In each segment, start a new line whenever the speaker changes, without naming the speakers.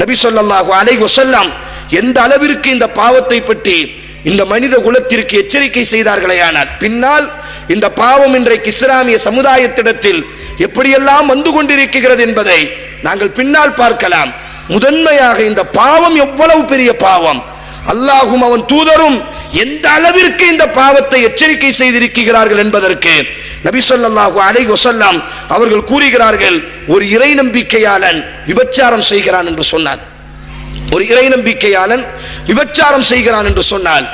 நபி சொல்லாஹு அலை வஸல்லம் எந்த அளவிற்கு இந்த பாவத்தை பற்றி இந்த மனித குலத்திற்கு எச்சரிக்கை செய்தார்களேயானால் பின்னால் இந்த பாவம் இன்றைக்கு இஸ்லாமிய சமுதாயத்திடத்தில் எப்படியெல்லாம் வந்து கொண்டிருக்கிறது என்பதை நாங்கள் பின்னால் பார்க்கலாம். முதன்மையாக இந்த பாவம் எவ்வளவு பெரிய பாவம்? அல்லாஹும் அவன் தூதரும் எந்த அளவிற்கு இந்த பாவத்தை எச்சரிக்கை செய்திருக்கிறார்கள் என்பதற்கு நபிசல்லாஹு அலை வசல்லாம் அவர்கள் கூறுகிறார்கள் ஒரு இறை நம்பிக்கையாளன் விபச்சாரம் செய்கிறான் என்று சொன்னார். ஒரு இறை நம்பிக்கையாளன் விபச்சாரம் செய்கிறான் என்று சொன்னால்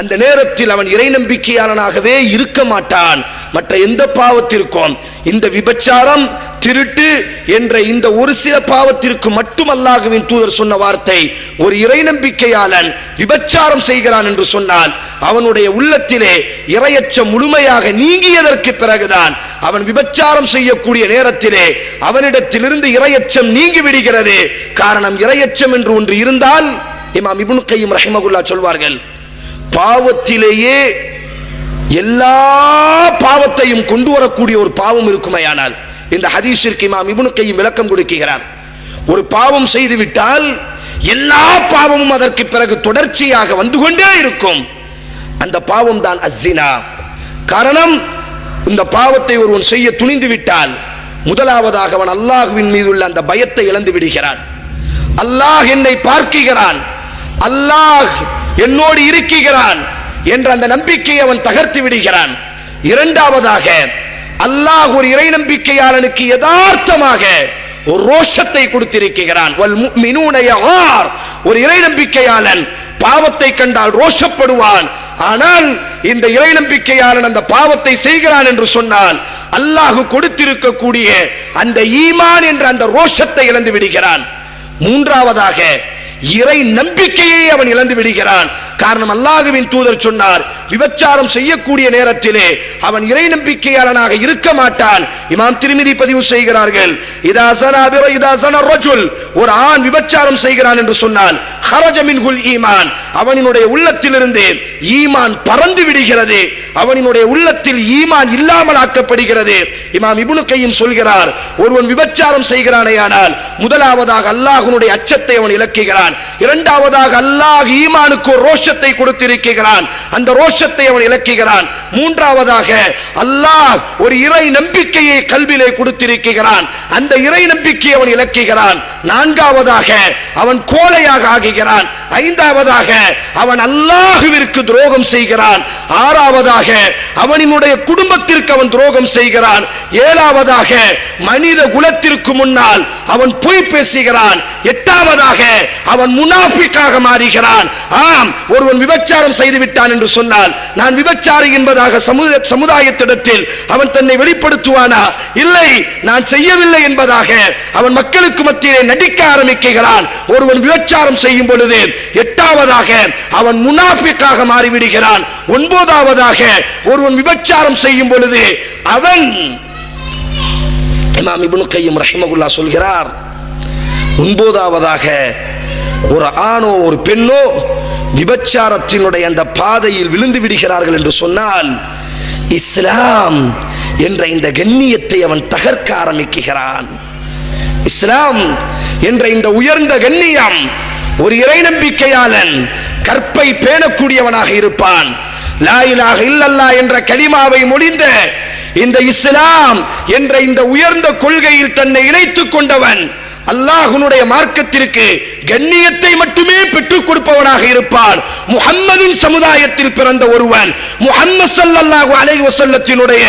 அந்த நேரத்தில் அவன் இறை நம்பிக்கையாளனாகவே இருக்க மாட்டான். மற்ற எந்த பாவத்திற்கும் இந்த விபச்சாரம் திருட்டு என்ற இந்த ஒரு சில பாவத்திற்கு மட்டும் தூதர் சொன்ன வார்த்தை ஒரு இறை நம்பிக்கையாளன் விபச்சாரம் செய்கிறான் என்று சொன்னால் அவனுடைய உள்ளத்திலே இரையச்சம் முழுமையாக நீங்கியதற்கு பிறகுதான் அவன் விபச்சாரம் செய்யக்கூடிய நேரத்திலே அவனிடத்திலிருந்து இரையச்சம் நீங்கி விடுகிறது. காரணம் இரையச்சம் என்று ஒன்று இருந்தால் இமாம் இபுன் கையும் ரஹிமகுல்லா சொல்வார்கள் பாவத்திலேயே எல்லா பாவத்தையும் கொண்டு வரக்கூடிய ஒரு பாவம் இருக்குமையானால் இந்த ஹதீஷிற்கு இமாம் இப்னு கையும் விளக்கம் கொடுக்கிறார். ஒரு பாவம் செய்து விட்டால் எல்லா பாவமும் அதற்கு பிறகு தொடர்ச்சியாக வந்து கொண்டே இருக்கும். அந்த பாவம் தான் அஸ்ஸினா. காரணம் இந்த பாவத்தை ஒருவன் செய்ய துணிந்து விட்டால் முதலாவதாக அவன் அல்லாஹ்வின் மீதுள்ள அந்த பயத்தை இழந்து விடுகிறான். அல்லாஹ் என்னை பார்க்கிறான் அல்லாஹ் என்னோடு இருக்கிறான் என்ற அந்த நம்பிக்கையை அவன் தகர்த்து விடுகிறான். இரண்டாவதாக அல்லாஹ் ஒரு இறை நம்பிக்கையாளனுக்கு யதார்த்தமாக ஒரு ரோஷத்தை கொடுத்திருக்கிறான். ஒரு இறை நம்பிக்கையாளன் பாவத்தை கண்டால் ரோஷப்படுவான். ஆனால் இந்த இறை நம்பிக்கையாளன் அந்த பாவத்தை செய்கிறான் என்று சொன்னால் அல்லாஹ் கொடுத்திருக்கக்கூடிய அந்த ஈமான் என்ற அந்த ரோஷத்தை இழந்து விடுகிறான். மூன்றாவதாக இறை நம்பிக்கையை அவன் இழந்து விடுகிறான். காரணம் அல்லாஹுவின் தூதர் சொன்னார் விபச்சாரம் செய்யக்கூடிய நேரத்திலே அவன் இறை நம்பிக்கையாளனாக இருக்க மாட்டான். இமாம் திருமிதி பதிவு செய்கிறார்கள் இதா சனா ரஜுல் ஒரு ஆண் விபச்சாரம் செய்கிறான் என்று சொன்னால் ஹரஜ மின்குல் ஈமான் அவனினுடைய உள்ளத்திலிருந்து ஈமான் பறந்து விடுகிறது. அவனினுடைய உள்ளத்தில் ஈமான் இல்லாமல் ஆக்கப்படுகிறது. இமாம் இபுனு கையும் சொல்கிறார் ஒருவன் விபச்சாரம் செய்கிறானே ஆனால் முதலாவதாக அல்லாஹ்வுடைய அச்சத்தை அவன் இலக்குகிறான் இரண்டாவதாக அல்லாஹ் ஈமானுக்கு ஒரு ரோஷத்தை கொடுத்திருக்கிறான். அந்த ரோஷத்தை அவன் இழக்குகிறான் மூன்றாவதாக அல்லாஹ் ஒரு இறை நம்பிக்கையை கல்வியிலே கொடுத்திருக்கிறான். அந்த இறை நம்பிக்கையை அவன் இழக்குகிறான் நான்காவதாக அவன் கோலையாக ஆகுகிறான். ஐந்தாவதாக அவன் அல்லாஹுவிற்கு துரோகம் செய்கிறான். ஆறாவதாக அவனினுடைய குடும்பத்திற்கு அவன் துரோகம் செய்கிறான். ஏழாவதாக மனித குலத்திற்கு முன்னால் அவன் பொய் பேசுகிறான். எட்டாவதாக அவன் முனாஃபிக்காக மாறுகிறான். ஆம் ஒருவன் விபச்சாரம் செய்து விட்டான் என்று சொன்னால் நான் விபச்சாரி என்பதாக சமுதாய சமுதாயத்திடத்தில் அவன் தன்னை வெளிப்படுத்துவானா? இல்லை நான் செய்யவில்லை என்பதாக அவன் மக்களுக்கு மத்தியிலே நடிக்க ஆரம்பிக்கிறான். ஒருவன் விபச்சாரம் செய்யும் பொழுது எட்டாவதாக அவன் முனாஃபிக்காக மாறிவிடுகிறான். ஒன்பதாவதாக ஒருவன் விபச்சாரம் செய்யும் பொழுது அவன் இமாம் இபுனு கையும் ரஹிமகுல்லா சொல்கிறார் ஒன்பதாவதாக ஒரு ஆணோ ஒரு பெண்ணோ விபச்சாரத்தினுடைய அந்த பாதையில் விழுந்து விடுகிறார்கள் என்று சொன்னால் இஸ்லாம் என்ற இந்த கண்ணியத்தை அவன் தகர்க்க ஆரம்பிக்கிறான். இஸ்லாம் என்ற இந்த உயர்ந்த கண்ணியம் ஒரு இறை நம்பிக்கையாளன் கற்பை பேணக்கூடியவனாக இருப்பான். லாயிலாக இல்லல்லா என்ற கலிமாவை முடிந்த இந்த இஸ்லாம் என்ற இந்த உயர்ந்த கொள்கையில் தன்னை இணைத்துக் கொண்டவன் அல்லாஹுனுடைய மார்க்கத்திற்கு கண்ணியத்தை மட்டுமே பெற்றுக் கொடுப்பவனாக இருப்பான். முஹம்மதின் சமுதாயத்தில் பிறந்த ஒருவன் முகம்மது சல்லாஹூ அலைஹி வஸல்லத்தினுடைய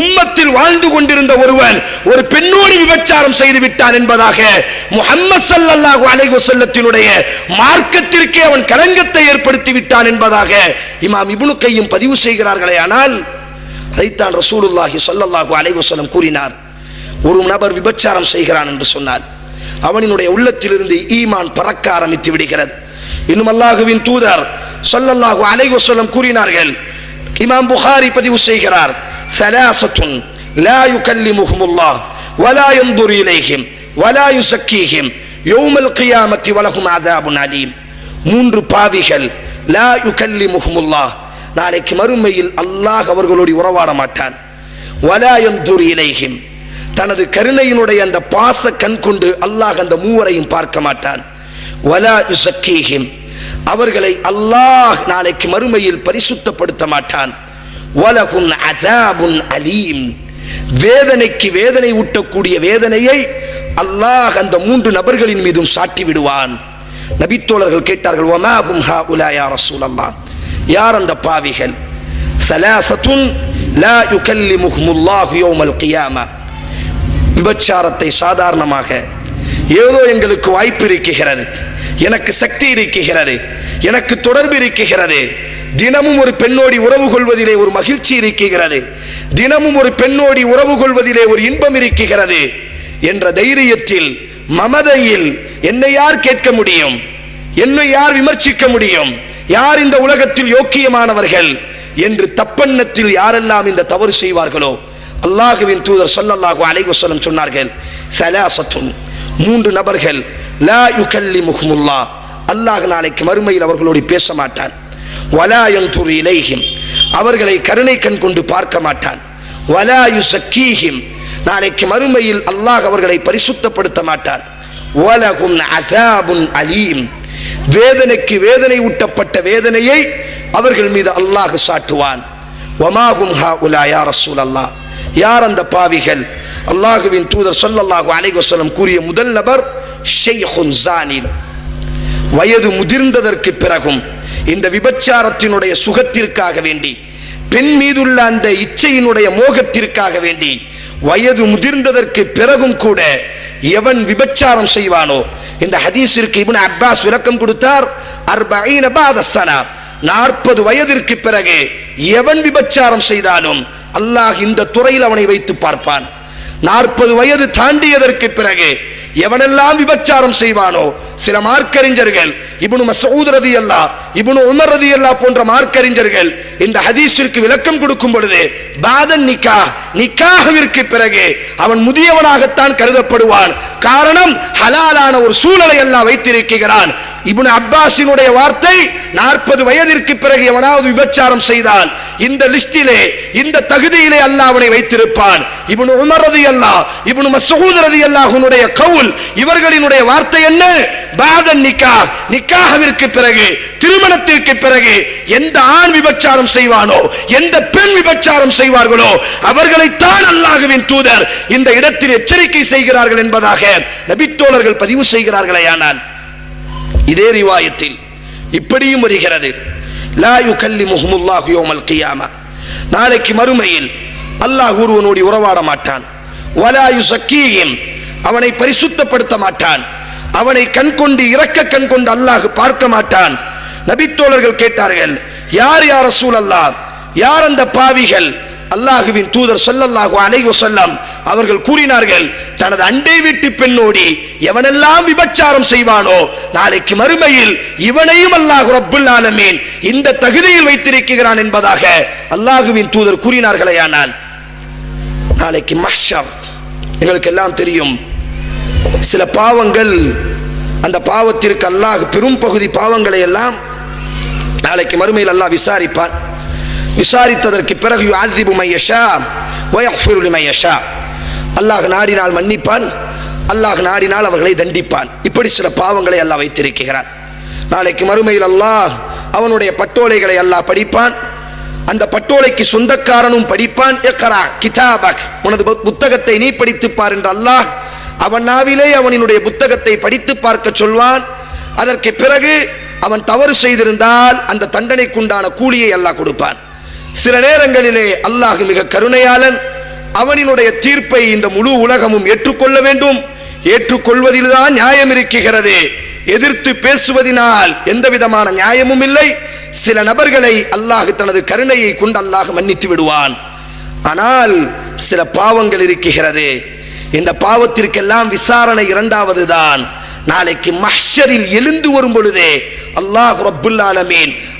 உம்மத்தில் வாழ்ந்து கொண்டிருந்த ஒருவன் ஒரு பெண்ணோடு விபச்சாரம் செய்து விட்டான் என்பதாக முகம்மது சல்லாஹூ அலைஹி வஸல்லத்தினுடைய மார்க்கத்திற்கே அவன் களங்கத்தை ஏற்படுத்தி விட்டான் என்பதாக இமாம் இபுனு கையும் பதிவு செய்கிறார்களே. ஆனால் அதைத்தான் ரசூலுல்லாஹி ஸல்லல்லாஹு அலைஹி கூறினார். ஒரு நபர் விபச்சாரம் செய்கிறான் என்று சொன்னார். அவனினுடைய உள்ளத்திலிருந்து ஈமான் பறக்க ஆரம்பித்து விடுகிறது. இன்னும் அல்லாஹுவின் தூதர் ஸல்லல்லாஹு அலைஹி வஸல்லம் கூறினார்கள் இமாம் புகாரி பதிவு செய்கிறார் சலாசத்துன் லா யுகல்லிமுஹுமுல்லாஹ் வலா யன்துரு இலைஹிம் வலா யுஸக்கீஹிம் யௌமல் கியாமத்தி வலஹும் அதாபுன் அலீம். மூன்று பாவிகள் லா யுகல்லிமுஹுமுல்லாஹ். நாளைக்கு மறுமையில் அல்லாஹ் அவர்களோடு உறவாட மாட்டான். வலா யன்துரு இலைஹிம் தனது கருணையினுடைய அந்த பாச கண் கொண்டு அல்லாஹ் அந்த மூவரையும் பார்க்க மாட்டான். வலா யுசக்கீஹிம். அவர்களை அல்லாஹ் நாளைக்கு மறுமையில் பரிசுத்தப்படுத்த மாட்டான். வலகுன் அதாபுன் அலீம். வேதனைக்கு வேதனை ஊட்டக்கூடிய வேதனையை அல்லாஹ் அந்த மூன்று நபர்களின் மீதும் சாட்டி விடுவான். நபித்தோழர்கள் கேட்டார்கள் ஒமாகும் ஹா உலா யா யார் அந்த பாவிகள்? சலாசத்துன் லா யுகல்லிமுஹுமுல்லாஹு யோமல் கியாமா. விபச்சாரத்தை சாதாரணமாக ஏதோ எங்களுக்கு வாய்ப்பு இருக்குகிறது எனக்கு சக்தி இருக்குகிறது எனக்கு தொடர்பு இருக்குகிறது தினமும் ஒரு பெண்ணோடி உறவு கொள்வதிலே ஒரு மகிழ்ச்சி இருக்குகிறது தினமும் ஒரு பெண்ணோடி உறவு கொள்வதிலே ஒரு இன்பம் இருக்குகிறது என்ற தைரியத்தில் மமதையில் என்னை யார் கேட்க முடியும்? என்னை யார் விமர்சிக்க முடியும்? யார் இந்த உலகத்தில் யோக்கியமானவர்கள்? என்று தப்பெண்ணத்தில் யாரெல்லாம் இந்த தவறு செய்வார்களோ அல்லாஹுவின் தூதர் சொல்லல்லாஹு அலைஹி வஸல்லம் சொன்னார்கள் சலாசத்துன் மூன்று நபர்கள் லா யுகல்லிமுஹுமுல்லாஹ். அல்லாஹ் நாளைக்கு மறுமையில் அவர்களோடு பேச மாட்டான். வலா துரு இலைஹிம். அவர்களை கருணை கண் கொண்டு பார்க்க மாட்டான். வலா யுசக்கீஹிம். நாளைக்கு மறுமையில் அல்லாஹ் அவர்களை பரிசுத்தப்படுத்த மாட்டான். வலகும் அசாபுன் அலீம். வேதனைக்கு வேதனை ஊட்டப்பட்ட வேதனையை அவர்கள் மீது அல்லாஹ் சாட்டுவான். வமாகும் ஹா உலா யா ரசூல் அல்லாஹ் யார் அந்த பாவிகள்? அல்லாஹுவின் தூதர் சொல்லல்லாஹு அலைஹி கூறிய முதல் நபர் ஷைஹுன் ஜானின் வயது முதிர்ந்ததற்கு பிறகும் இந்த விபச்சாரத்தினுடைய சுகத்திற்காக வேண்டி பெண் மீதுள்ள அந்த இச்சையினுடைய மோகத்திற்காக வேண்டி வயது முதிர்ந்ததற்கு பிறகும் கூட எவன் விபச்சாரம் செய்வானோ? இந்த ஹதீஸிற்கு இப்னு அப்பாஸ் விளக்கம் கொடுத்தார் அர்பஈன பாத நாற்பது வயதிற்கு பிறகு எவன் விபச்சாரம் செய்தாலும் அல்லாஹ் இந்த துறையில் அவனை வைத்து பார்ப்பான். நாற்பது வயது தாண்டியதற்கு பிறகு எவனெல்லாம் விபச்சாரம் செய்வானோ சில மார்க்கறிஞர்கள் இபுனு மசூத் ரதியல்லா இபுனு உமர் ரதியல்லா போன்ற மார்க்கறிஞர்கள் இந்த ஹதீஸிற்கு விளக்கம் கொடுக்கும் பொழுது பாதன் நிக்கா நிக்காகவிற்கு பிறகு அவன் முதியவனாகத்தான் கருதப்படுவான். காரணம் ஹலாலான ஒரு சூழலை எல்லாம் வைத்திருக்கிறான். இபுன் அப்பாஸினுடைய வார்த்தை நாற்பது வயதிற்கு பிறகு எவனாவது விபச்சாரம் செய்தால் இந்த லிஸ்டிலே இந்த தகுதியிலே அல்லாஹ் அவனை வைத்திருப்பான். இப்னு உமர் இபுன் மசூத் ரதி ரதியல்லாஹுனுடைய கவுல் இவர்களினுடைய வார்த்தை என்ன? பாதன் நிக்கா நிக்காகவிற்கு பிறகு திருமணத்திற்கு பிறகு எந்த ஆண் விபச்சாரம் செய்வானோ எந்த பெண் விபச்சாரம் செய்வார்களோ அவர்களைத்தான் அல்லாஹுவின் தூதர் இந்த இடத்தில் எச்சரிக்கை செய்கிறார்கள் என்பதாக நபித்தோழர்கள் பதிவு செய்கிறார்களே ஆனால் இதே ரிவாயத்தில் இப்படியும் வருகிறது. லாயு கல்லி யுகல்லிமுஹுமுல்லாஹு யோமல் கியாமா. நாளைக்கு மறுமையில் அல்லாஹ் ஒருவனோடு உறவாட மாட்டான். வலாயு யுசக்கீஹிம் அவனை பரிசுத்தப்படுத்த மாட்டான். அவனை கண் கொண்டு இறக்க கண் கொண்டு அல்லாஹ் பார்க்க மாட்டான். நபித்தோழர்கள் கேட்டார்கள் யார் யார் ரசூல் அல்லாஹ் யார் அந்த பாவிகள்? அல்லாஹுவின் தூதர் ஸல்லல்லாஹு அலைவு சொல்லம் அவர்கள் கூறினார்கள் தனது அண்டை வீட்டு பெண்ணோடி எவனெல்லாம் விபச்சாரம் செய்வானோ நாளைக்கு மறுமையில் இவனையும் அல்லாஹ் ரப்புல் ஆலமீன் இந்த தகுதியில் வைத்திருக்கிறான் என்பதாக அல்லாஹுவின் தூதர் கூறினார்களேயானால் நாளைக்கு மஹ்ஷர் எங்களுக்கு எல்லாம் தெரியும் சில பாவங்கள் அந்த பாவத்திற்கு அல்லாஹ் பெரும் பகுதி பாவங்களை எல்லாம் நாளைக்கு மறுமையில் அல்லாஹ் விசாரிப்பான். விசாரித்ததற்கு பிறகு யாதிபு மையஷா வயஃபிரு மையஷா அல்லாஹ் நாடினால் மன்னிப்பான் அல்லாஹ் நாடினால் அவர்களை தண்டிப்பான். இப்படி சில பாவங்களை அல்லாஹ் வைத்திருக்கிறான். நாளைக்கு மறுமையில் அல்லாஹ் அவனுடைய பட்டோலைகளை அல்லாஹ் படிப்பான். அந்த பட்டோலைக்கு சொந்தக்காரனும் படிப்பான். எக்கரா கிதாபக் உனது புத்தகத்தை நீ படித்துப்பார் என்று அல்லாஹ் அவன் நாவிலே அவனினுடைய புத்தகத்தை படித்து பார்க்க சொல்வான். அதற்கு பிறகு அவன் தவறு செய்திருந்தால் அந்த தண்டனைக்குண்டான கூலியை அல்லாஹ் கொடுப்பான். சில நேரங்களிலே அல்லாஹ் மிக கருணையாளன். அவனினுடைய தீர்ப்பை இந்த முழு உலகமும் ஏற்றுக்கொள்ள வேண்டும். ஏற்றுக்கொள்வதில்தான் நியாயம் இருக்கிறது. எதிர்த்து பேசுவதினால் எந்த விதமான நியாயமும் இல்லை. சில நபர்களை அல்லாஹ் தனது கருணையை கொண்டு அல்லாஹ் மன்னித்து விடுவான். ஆனால் சில பாவங்கள் இருக்கிறது. இந்த பாவத்திற்கெல்லாம் விசாரணை இரண்டாவது தான் நாளைக்கு மஹ்ஷரில் எழுந்து வரும் பொழுதே அல்லாஹ் ரப்புல்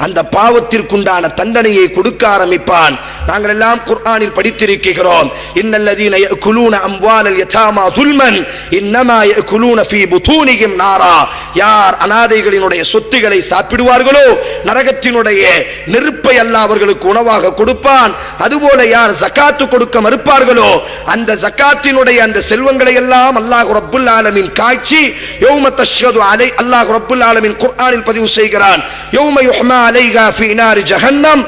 அந்த பாவத்திற்குண்டான தண்டனையை கொடுக்க ஆரம்பிப்பான். நாங்கள் எல்லாம் குர்ஆனில் படித்திருக்கிறோம். இன்னல்லதீன யகுலூன அம்வாலல் யதாமா துல்மன் இன்னமா யகுலூன ஃபீ புதூனிஹிம் நாரா. யார் அனாதைகளினுடைய சொத்துக்களை சாப்பிடுவார்களோ நரகத்தினுடைய நெருப்பை அல்லாஹ் அவர்களுக்கு உணவாக கொடுப்பான். அதுபோல யார் ஜக்காத்து கொடுக்க மறுப்பார்களோ அந்த ஜக்காத்தினுடைய அந்த செல்வங்களை எல்லாம் அல்லாஹ் ரப்புல் ஆலமின் காட்சி யௌம தஷ்ஹது அலை அல்லாஹ் ரப்புல் ஆலமின் குர்ஆனில் பதிவு செய்கிறான். யௌம யுஹ்மா ஃபீ நாரி ஜஹன்னம்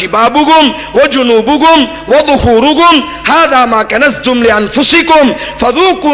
ஜிபாபுகும் வஜுனூபுகும் வதுஹூருகும் ஹாதா மா கனஸ்தும்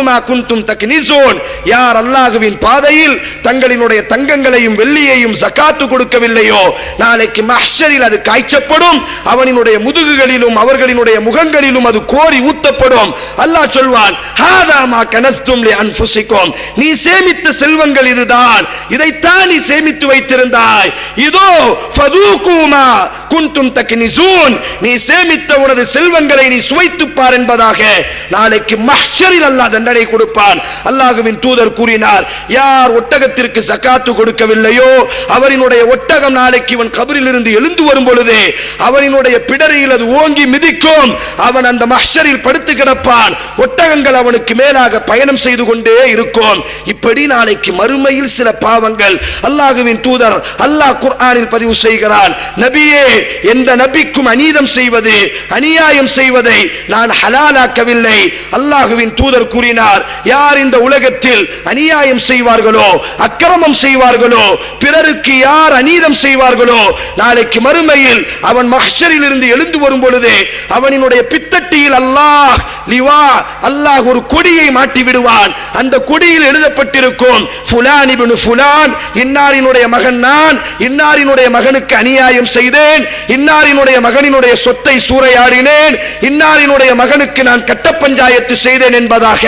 மா குன்தும் தக்னிசூன். யார் அல்லாஹ்வின் பாதையில் தங்களினுடைய தங்கங்களையும் வெள்ளியையும் ஜகாத்து கொடுக்கவில்லையோ நாளைக்கு மஹ்ஷரில் அது காய்ச்சப்படும் அவனினுடைய முதுகுகளிலும் அவர்களினுடைய முகங்களிலும் அது கோரி ஊத்தப்படும். அல்லாஹ் சொல்வான் ஹாதா மா கனஸ்தும் லிஅன்ஃபுசிக்கும் நீ சேமித்த செல்வங்கள் இதுதான். இதை நீ சேமித்து வைத்திருந்தாய். இதோ ஃபதூகூமா குன்தும் தக்னிசூன் நீ சேமித்த உனது செல்வங்களை நீ சுவைத்துப் பார் என்பதாக நாளைக்கு மஹ்ஷரில் அல்லாஹ் தண்டனை கொடுப்பான். அல்லாஹுவின் தூதர் கூறினார் யார் ஒட்டகத்திற்கு சக்காத்து கொடுக்கவில்லையோ அவரினுடைய ஒட்டகம் நாளைக்கு இவன் கபரில் இருந்து எழுந்து வரும் பொழுது அவரினுடைய பிடரியில் அது ஓங்கி மிதிக்கும். அவன் அந்த மஹ்ஷரில் படுத்து கிடப்பான். ஒட்டகங்கள் அவனுக்கு மேலாக பயணம் செய்து கொண்டே இருக்கும். இப்படி நாளைக்கு மறுமையில் சில பாவங்கள் அல்லாஹ்வின் தூதர் அல்லாஹ் குர்ஆனில் பதிவு செய்கிறான் நபியே எந்த நபிக்கும் அநீதம் செய்வது அநியாயம் செய்வதை நான் ஹலாலாக்கவில்லை. அல்லாஹுவின் தூதர் கூறினார் யார் இந்த உலகத்தில் அநியாயம் செய்வார்களோ அக்கிரமம் செய்வார்களோ பிறருக்கு யார் அநீதம் செய்வார்களோ நாளைக்கு மறுமையில் அவன் மஹ்ஷரில் இருந்து எழுந்து வரும் பொழுது அவனினுடைய பித்தட்டியில் அல்லாஹ் லிவா அல்லாஹ் ஒரு கொடியை மாட்டி விடுவான் அந்த கொடியில் எழுதப்பட்டிருக்கும் ஃபுலான் இபின் ஃபுலான் இன்னாரினுடைய மகன் நான் இன்னாரினுடைய மகனுக்கு அநியாயம் செய்தேன் இன்னாரினுடைய மகனினுடைய சொத்தை சூறையாடினேன் இன்னாரினுடைய மகனுக்கு நான் கட்ட பஞ்சாயத்து செய்தேன் என்பதாக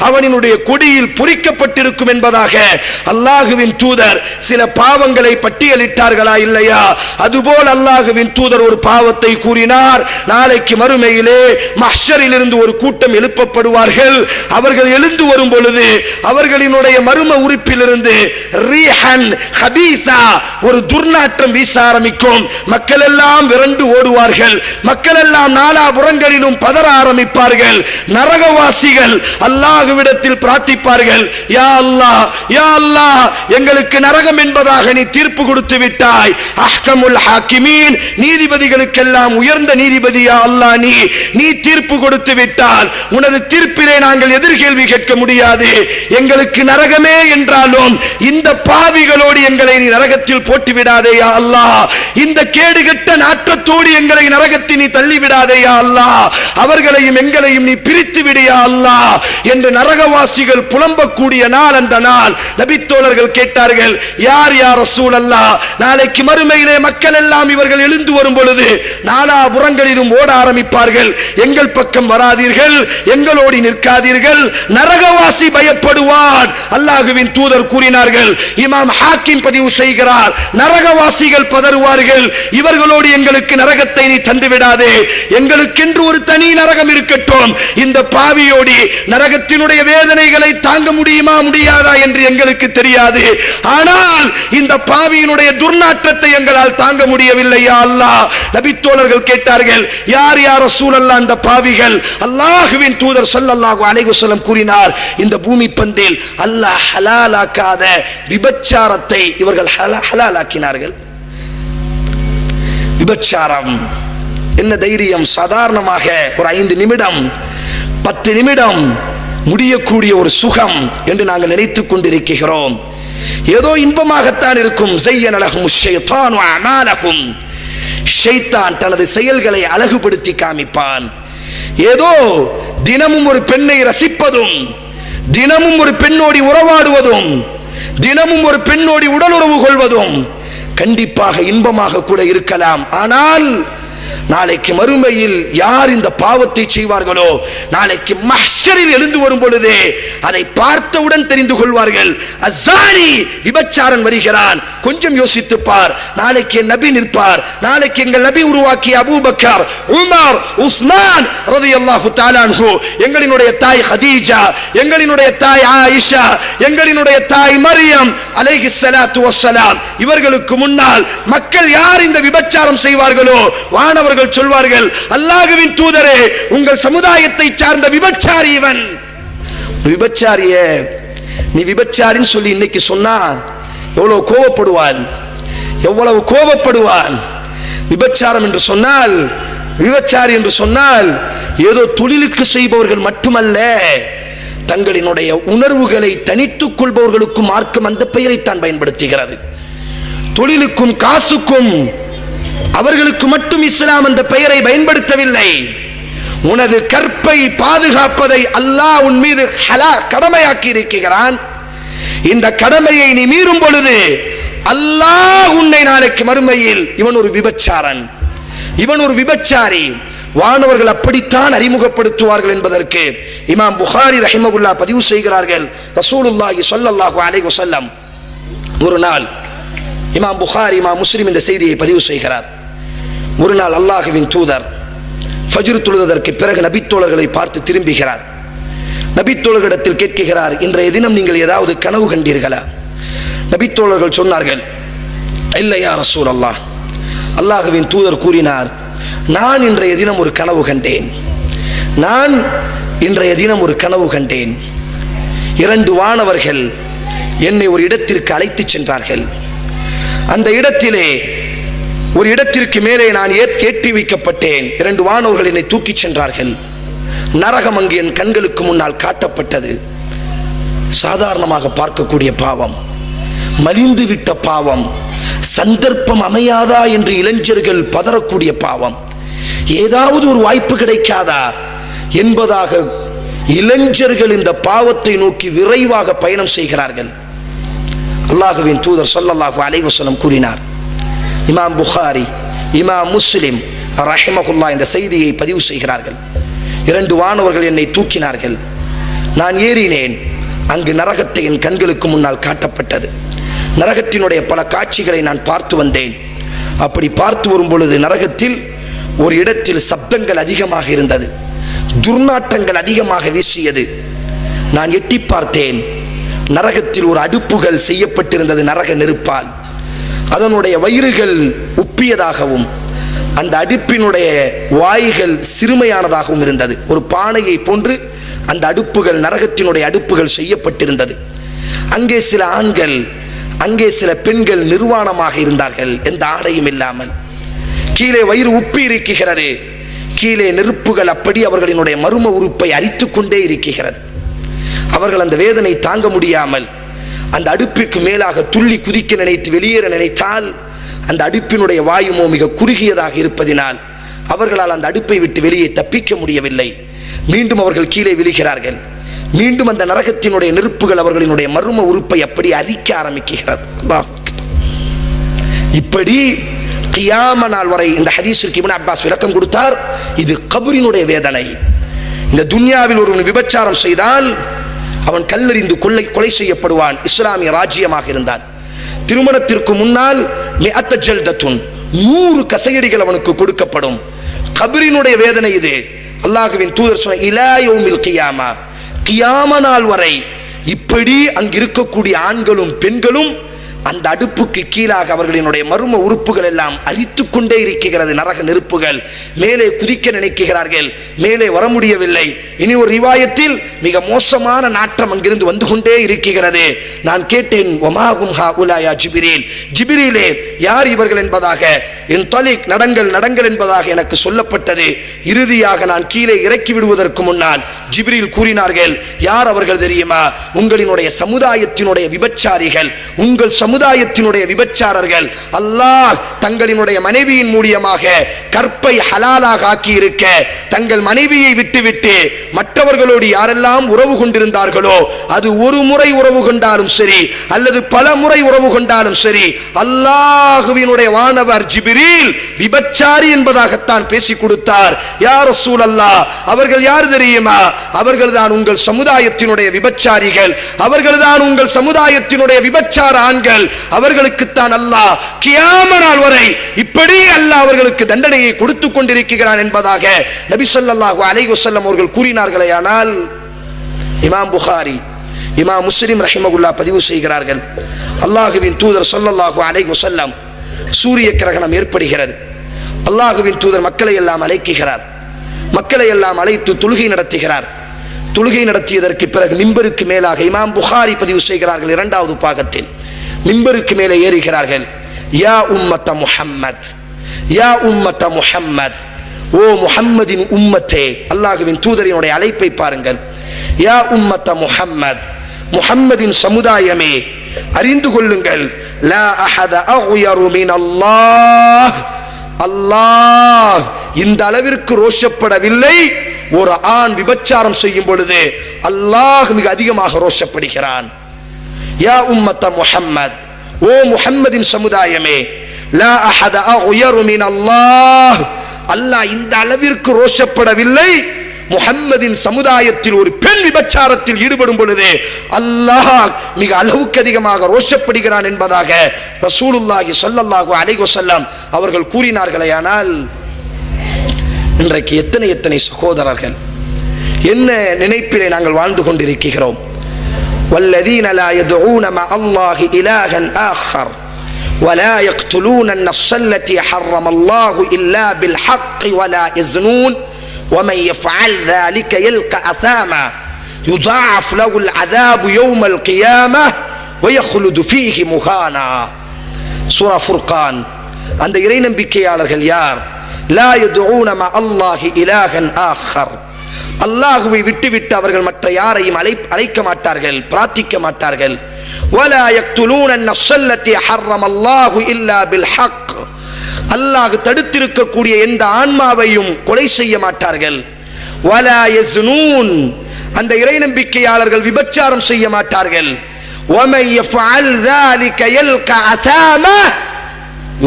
அவனினுடைய கொடியில் பொறிக்கப்பட்டிருக்கும் என்பதாக அல்லாஹுவின் தூதர் சில பாவங்களை பட்டியலிட்டார்களா இல்லையா? அதுபோல் அல்லாஹுவின் தூதர் ஒரு பாவத்தை கூறினார் நாளைக்கு மறுமையிலே மஹ்ஷரில் இருந்து ஒரு கூட்டம் எழுப்பப்படுவார்கள். அவர்கள் எழுந்து வரும் பொழுது அவர்களினுடைய மர்ம உறுப்பிலிருந்து ரீஹன் ஹபீசா. ஒரு துர்நாற்றம் வீச ஆரம்பிக்கும். மக்கள் எல்லாம் விரண்டு ஓடுவார்கள். மக்கள் எல்லாம் நாலாபுறங்களிலும் பதற ஆரம்பிப்பார்கள். நரகவாசிகள் அல்லாஹுவிடத்தில் பிரார்த்திப்பார்கள். யா அல்லாஹ் யா அல்லாஹ் எங்களுக்கு நரகம் என்பதாக நீ தீர்ப்பு கொடுத்து விட்டாய். அஹ்கமுல் ஹாக்கிமீன் நீதிபதிகளுக்கெல்லாம் உயர்ந்த நீதிபதி யா அல்லாஹ் நீ. நீ தீர்ப்பு கொடுத்து விட்டால் உனது தீர்ப்பிலே நாங்கள் எதிர்கேள்வி கேட்க முடியாது. எங்களுக்கு நரகமே என்றாலும் இந்த பா பாவிகளோடு எங்களை நீ நரகத்தில் போட்டு விடாதேயா அல்லா இந்த கேடுகட்ட நாற்றத்தோடு எங்களை நரகத்தில் நீ தள்ளி விடாதே யா அவர்களையும் எங்களையும் நீ பிரித்து விடியா அல்லா என்று நரகவாசிகள் புலம்பக்கூடிய நாள் அந்த நாள். நபித்தோழர்கள் கேட்டார்கள் யார் யார் ரசூல் அல்லா நாளைக்கு மறுமையிலே மக்கள் எல்லாம் இவர்கள் எழுந்து வரும் பொழுது நாலா புறங்களிலும் ஓட ஆரம்பிப்பார்கள். எங்கள் பக்கம் வராதீர்கள் எங்களோடு நிற்காதீர்கள். நரகவாசி பயப்படுவான். அல்லாஹுவின் தூதர் கூறினார்கள் இமா இமாம் ஹாக்கிம் பதிவு செய்கிறார். நரகவாசிகள் பதறுவார்கள். இவர்களோடு எங்களுக்கு நரகத்தை நீ தந்து விடாதே எங்களுக்கென்று ஒரு தனி நரகம் இருக்கட்டும். இந்த பாவியோடி நரகத்தினுடைய வேதனைகளை தாங்க முடியுமா முடியாதா என்று எங்களுக்கு தெரியாது. ஆனால் இந்த பாவியினுடைய துர்நாற்றத்தை எங்களால் தாங்க முடியவில்லை யா அல்லாஹ். நபித்தோழர்கள் கேட்டார்கள் யார் யார் ரசூலல்லா அந்த பாவிகள்? அல்லாஹுவின் தூதர் ஸல்லல்லாஹு அலைகுசலம் கூறினார் இந்த பூமி பந்தில் அல்லாஹ் ஹலாலாக்காத விபச்சாரத்தை இவர்கள் ஹலா- ஹலாலாக்கினார்கள். விபச்சாரம். என்ன தைரியம்? சாதாரணமாக ஒரு ஐந்து நிமிடம் பத்து நிமிடம் முடியக்கூடிய ஒரு சுகம் என்று நாங்கள் நினைத்துக் கொண்டிருக்கிறோம். ஏதோ இன்பமாகத்தான் இருக்கும். செய்யனலகும் ஷைத்தானு ஷைத்தான் தனது செயல்களை அழகுபடுத்தி காமிப்பான். ஏதோ தினமும் ஒரு பெண்ணை ரசிப்பதும் தினமும் ஒரு பெண்ணோடி உறவாடுவதும் தினமும் ஒரு பெண்ணோடி உடலுறவு கொள்வதும் கண்டிப்பாக இன்பமாக கூட இருக்கலாம். ஆனால் நாளைக்கு மறுமையில் யார் இந்த பாவத்தை செய்வார்களோ நாளைக்கு மஹ்ஷரில் எழுந்து வரும் பொழுது அதை பார்த்தவுடன் தெரிந்து கொள்வார்கள். அசாரி விபச்சாரன் வருகிறான். கொஞ்சம் யோசித்து பார். நாளைக்கு என் நபி நிற்பார். நாளைக்கு எங்கள் நபி உருவாக்கிய அபூபக்கர் உமர் உஸ்மான் ரலியல்லாஹு தஆலா அன்ஹு எங்களினுடைய தாய் ஹதீஜா எங்களினுடைய தாய் ஆயிஷா எங்களினுடைய தாய் மரியம் அலைஹி சலாத்து வஸ்ஸலாம். இவர்களுக்கு முன்னால் மக்கள் யார் இந்த விபச்சாரம் செய்வார்களோ வான மாணவர்கள் சொல்வார்கள் அல்லாஹுவின் தூதரே உங்கள் சமுதாயத்தை சார்ந்த விபச்சாரி இவன். விபச்சாரிய நீ விபச்சாரின்னு சொல்லி இன்னைக்கு சொன்னா எவ்வளவு கோபப்படுவான் எவ்வளவு கோபப்படுவான் விபச்சாரம் என்று சொன்னால் விபச்சாரி என்று சொன்னால் ஏதோ தொழிலுக்கு செய்பவர்கள் மட்டுமல்ல தங்களினுடைய உணர்வுகளை தனித்துக் கொள்பவர்களுக்கும் மார்க்கம் அந்த பெயரைத்தான் பயன்படுத்துகிறது. தொழிலுக்கும் காசுக்கும் அவர்களுக்கு மட்டும் இஸ்லாம் அந்த பெயரை பயன்படுத்தவில்லை. உனது கற்பை பாதுகாப்பதை அல்லாஹ் உன் மீது ஹலா கடமையாக்கி இருக்கிறான். இந்த கடமையை நீ மீறும் பொழுது அல்லாஹ் உன்னை நாளைக்கு மறுமையில் இவன் ஒரு விபச்சாரன். இவன் ஒரு விபச்சாரி. வானவர்கள் அப்படித்தான் அறிமுகப்படுத்துவார்கள் என்பதற்கு இமாம் புகாரி ரஹிமகுல்லா பதிவு செய்கிறார்கள். ரசூலுல்லாஹி சொல்லல்லாஹு அலைஹி வஸல்லம். ஒரு நாள் இமாம் புகார் இமாம் முஸ்லீம் இந்த செய்தியை பதிவு செய்கிறார். ஒரு நாள் அல்லாஹுவின் தூதர் ஃபஜ்ர் தொழுதற்கு பிறகு நபித்தோழர்களை பார்த்து திரும்புகிறார். நபித்தோழர்களிடத்தில் கேட்கிறார் இன்றைய தினம் நீங்கள் ஏதாவது கனவு கண்டீர்களா? நபித்தோழர்கள் சொன்னார்கள் இல்லையா ரசூல் அல்லாஹ் அல்லாஹுவின் தூதர் கூறினார் நான் இன்றைய தினம் ஒரு கனவு கண்டேன். நான் இன்றைய தினம் ஒரு கனவு கண்டேன். இரண்டு வானவர்கள் என்னை ஒரு இடத்திற்கு அழைத்துச் சென்றார்கள். அந்த இடத்திலே ஒரு இடத்திற்கு மேலே நான் ஏற்- ஏற்றி வைக்கப்பட்டேன். இரண்டு வானவர்கள் என்னை தூக்கிச் சென்றார்கள். நரகம் அங்கு என் கண்களுக்கு முன்னால் காட்டப்பட்டது. சாதாரணமாக பார்க்கக்கூடிய பாவம். மலிந்து விட்ட பாவம். சந்தர்ப்பம் அமையாதா என்று இளைஞர்கள் பதறக்கூடிய பாவம். ஏதாவது ஒரு வாய்ப்பு கிடைக்காதா? என்பதாக இளைஞர்கள் இந்த பாவத்தை நோக்கி விரைவாக பயணம் செய்கிறார்கள். அல்லாஹுவின் தூதர் சொல்லல்லாஹு அலைவசலம் கூறினார். இமாம் புகாரி இமாம் முஸ்லிம் ரஹிமகுல்லா இந்த செய்தியை பதிவு செய்கிறார்கள். இரண்டு வானவர்கள் என்னை தூக்கினார்கள். நான் ஏறினேன். அங்கு நரகத்தை என் கண்களுக்கு முன்னால் காட்டப்பட்டது. நரகத்தினுடைய பல காட்சிகளை நான் பார்த்து வந்தேன். அப்படி பார்த்து வரும் பொழுது நரகத்தில் ஒரு இடத்தில் சப்தங்கள் அதிகமாக இருந்தது. துர்நாற்றங்கள் அதிகமாக வீசியது. நான் எட்டி பார்த்தேன். நரகத்தில் ஒரு அடுப்புகள் செய்யப்பட்டிருந்தது நரக நெருப்பால். அதனுடைய வயிறுகள் உப்பியதாகவும் அந்த அடுப்பினுடைய வாய்கள் சிறுமையானதாகவும் இருந்தது. ஒரு பானையை போன்று அந்த அடுப்புகள் நரகத்தினுடைய அடுப்புகள் செய்யப்பட்டிருந்தது. அங்கே சில ஆண்கள் அங்கே சில பெண்கள் நிர்வாணமாக இருந்தார்கள். எந்த ஆடையும் இல்லாமல். கீழே வயிறு உப்பி இருக்குகிறது கீழே நெருப்புகள் அப்படி அவர்களினுடைய மர்ம உறுப்பை அரித்து கொண்டே இருக்குகிறது அவர்கள் அந்த வேதனை தாங்க முடியாமல் அந்த அடுப்பிற்கு மேலாக துள்ளி குதிக்க நினைத்து வெளியேற நினைத்தால் அந்த அடுப்பினுடைய வாயுமோ மிக குறுகியதாக இருப்பதினால் அவர்களால் அந்த அடுப்பை விட்டு வெளியே தப்பிக்க முடியவில்லை. மீண்டும் அவர்கள் கீழே விழுகிறார்கள். மீண்டும் அந்த நரகத்தினுடைய நெருப்புகள் அவர்களினுடைய மர்ம உறுப்பை அப்படி அரிக்க ஆரம்பிக்கிறது. இப்படி கியாம நாள் வரை இந்த ஹதீஸிற்கு இப்னு அப்பாஸ் விளக்கம் கொடுத்தார். இது கபரினுடைய வேதனை. இந்த துன்யாவில் ஒருவன் விபச்சாரம் செய்தால் அவன் கல்லறிந்து கொள்ளை கொலை செய்யப்படுவான். இஸ்லாமிய ராஜ்யமாக இருந்தான். திருமணத்திற்கு முன்னால் நூறு கசையடிகள் அவனுக்கு கொடுக்கப்படும். கபிரினுடைய வேதனை இது. அல்லாஹுவின் தூதர் சொன்ன இலா கியாமா. கியாம நாள் வரை இப்படி அங்கிருக்கக்கூடிய ஆண்களும் பெண்களும் அந்த அடுப்புக்கு கீழாக அவர்களினுடைய மர்ம உறுப்புகள் எல்லாம் அரித்து கொண்டே இருக்கிறது நரக நெருப்புகள். மேலே குதிக்க நினைக்கிறார்கள். மேலே வர முடியவில்லை. இனி ஒரு ரிவாயத்தில் மிக மோசமான நாற்றம் அங்கிருந்து வந்து கொண்டே இருக்கிறது. நான் கேட்டேன் ஒமாகும் ஹா உலாயா ஜிபிரீல்? ஜிபிரிலே யார் இவர்கள் என்பதாக? என் தொலிக் நடங்கள் நடங்கள் என்பதாக எனக்கு சொல்லப்பட்டது. இறுதியாக நான் கீழே இறக்கி விடுவதற்கு முன்னால் ஜிபிரில் கூறினார்கள் யார் அவர்கள் தெரியுமா? உங்களினுடைய சமுதாயத்தினுடைய விபச்சாரிகள் உங்கள் சமுதாயத்தினுடைய விபச்சாரர்கள் அல்லாஹ் தங்களினுடைய மனைவியின் மூலியமாக கற்பை ஹலாலாக ஆக்கி இருக்க தங்கள் மனைவியை விட்டுவிட்டு மற்றவர்களோடு யாரெல்லாம் உறவு கொண்டிருந்தார்களோ அது ஒரு முறை உறவு கொண்டாலும் சரி அல்லது பல முறை உறவு கொண்டாலும் சரி அல்லாஹுவினுடைய வானவர் ஜிபிரில் விபச்சாரி என்பதாகத்தான் பேசி கொடுத்தார். யார் சூழல்லா அவர்கள் யார் தெரியுமா? அவர்கள் தான் உங்கள் சமுதாயத்தினுடைய விபச்சாரிகள். அவர்கள் தான் உங்கள் சமுதாயத்தினுடைய விபச்சார ஆண்கள். அவர்களுக்குத்தான் அல்லாஹ் கியாம நாள் வரை இப்படி அல்லாஹ் அவர்களுக்கு தண்டனையை கொடுத்து கொண்டிருக்கிறான் என்பதாக நபி சொல்லாஹு அலைஹி அவர்கள் கூறினார்களே ஆனால் இமாம் புகாரி இமாம் முஸ்லிம் ரஹிமகுல்லா பதிவு செய்கிறார்கள். அல்லாஹுவின் தூதர் சொல்லல்லாஹு அலைஹி வஸல்லம் சூரிய கிரகணம் ஏற்படுகிறது. அல்லாஹுவின் தூதர் மக்களை எல்லாம் அழைக்குகிறார். மக்களை எல்லாம் அழைத்து தொழுகை நடத்துகிறார். தொழுகை நடத்தியதற்கு பிறகு நிம்பருக்கு மேலாக இமாம் புகாரி பதிவு செய்கிறார்கள் இரண்டாவது பாகத்தில். மிம்பருக்கு மேலே ஏறுகிறார்கள். யா உம்மத்த முஹம்மத் யா உம்மத்த முஹம்மத் ஓ முஹம்மதின் உம்மத்தே அல்லாஹுவின் தூதரினுடைய அழைப்பை பாருங்கள். யா உம்மத்த முஹம்மத் முஹம்மதின் சமுதாயமே அறிந்து கொள்ளுங்கள். லா அஹத அஹுயரு மின் அல்லாஹ் அல்லாஹ் இந்த அளவிற்கு ரோஷப்படவில்லை. ஒரு ஆண் விபச்சாரம் செய்யும் பொழுது அல்லாஹ் மிக அதிகமாக ரோஷப்படுகிறான். யா உம்மத்த முஹம்மத் ஓ முஹம்மதின் சமுதாயமே லா அஹத அஹ்யரு மின் அல்லாஹ் அல்லாஹ் இந்த அளவிற்கு ரோஷப்படவில்லை. முஹம்மதின் சமுதாயத்தில் ஒரு பெண் விபச்சாரத்தில் ஈடுபடும் பொழுது அல்லாஹ் மிக அளவுக்கு அதிகமாக ரோஷப்படுகிறான் என்பதாக ரசூலுல்லாஹி ஸல்லல்லாஹு அலைஹி வஸல்லம் அவர்கள் கூறினார்களே ஆனால் இன்றைக்கு எத்தனை எத்தனை சகோதரர்கள் என்ன நினைப்பிலே நாங்கள் வாழ்ந்து கொண்டிருக்கிறோம்? والذين لا يدعون مع الله إلها آخر ولا يقتلون النفس التي حرم الله إلا بالحق ولا يزنون ومن يفعل ذلك يلقى أثاما يضاعف له العذاب يوم القيامة ويخلد فيه مهانا சூரா ஃபுர்கான் அந்த இறை நம்பிக்கையாளர்கள் யார் லா யதுஊன ம அல்லாஹி இலாஹன் ஆஹர் அல்லாஹுவை விட்டுவிட்டு அவர்கள் மற்ற யாரையும் அழை அழைக்க மாட்டார்கள் பிரார்த்திக்க மாட்டார்கள் ولا يقتلون النفس التي حرم الله الا بالحق அல்லாஹ் தடுத்திருக்கக்கூடிய எந்த ஆன்மாவையும் கொலை செய்ய மாட்டார்கள் ولا يزنون அந்த இறை நம்பிக்கையாளர்கள் விபச்சாரம் செய்ய மாட்டார்கள் ومن يفعل ذلك يلقى أثاما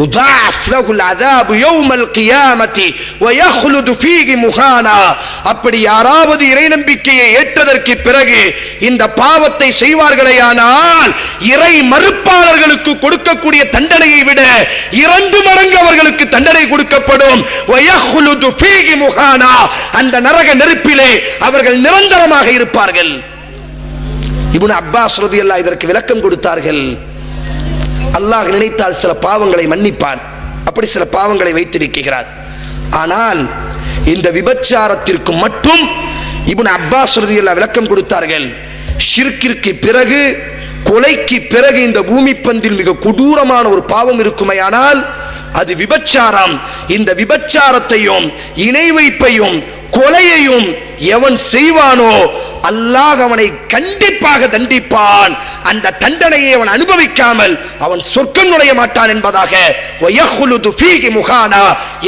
யுதாஃப் லகுல் அதாபு வயஹ்லுது ஃபீஹி முஹானா அப்படி யாராவது இறை நம்பிக்கையை ஏற்றதற்கு பிறகு இந்த பாவத்தை செய்வார்களேயானால் இறை மறுப்பாளர்களுக்கு கொடுக்கக்கூடிய தண்டனையை விட இரண்டு மடங்கு அவர்களுக்கு தண்டனை கொடுக்கப்படும். வயஹ்லுது ஃபீஹி முஹானா அந்த நரக நெருப்பிலே அவர்கள் நிரந்தரமாக இருப்பார்கள். இப்னு அப்பாஸ் அல்லா இதற்கு விளக்கம் கொடுத்தார்கள். அல்லாஹ் நினைத்தால் சில பாவங்களை மன்னிப்பான். அப்படி சில பாவங்களை வைத்திருக்கிறார் ஆனால் இந்த விபச்சாரத்திற்கு மட்டும் இப்னு அப்பாஸ் ரலியல்லாஹு விளக்கம் கொடுத்தார்கள். ஷிர்கிற்கு பிறகு கொலைக்கு பிறகு இந்த பூமி பந்தில் மிக கொடூரமான ஒரு பாவம் இருக்குமையானால் அது விபச்சாரம். இந்த விபச்சாரத்தையும் இணை வைப்பையும் கொலையையும் எவன் செய்வானோ அல்லாஹ் அவனை கண்டிப்பாக தண்டிப்பான். அந்த தண்டனையை அவன் அனுபவிக்காமல் அவன் சொர்க்கம் நுழைய மாட்டான் என்பதாக. முகானா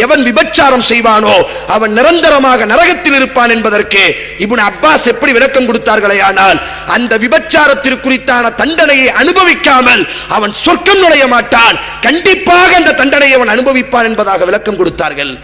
எவன் விபச்சாரம் செய்வானோ அவன் நிரந்தரமாக நரகத்தில் இருப்பான் என்பதற்கு இப்னு அப்பாஸ் எப்படி விளக்கம் கொடுத்தார்களே ஆனால் அந்த விபச்சாரத்திற்கு குறித்தான தண்டனையை அனுபவிக்காமல் அவன் சொர்க்கம் நுழைய மாட்டான். கண்டிப்பாக அந்த தண்டனையை அவன் அனுபவிப்பான் என்பதாக விளக்கம் கொடுத்தார்கள்.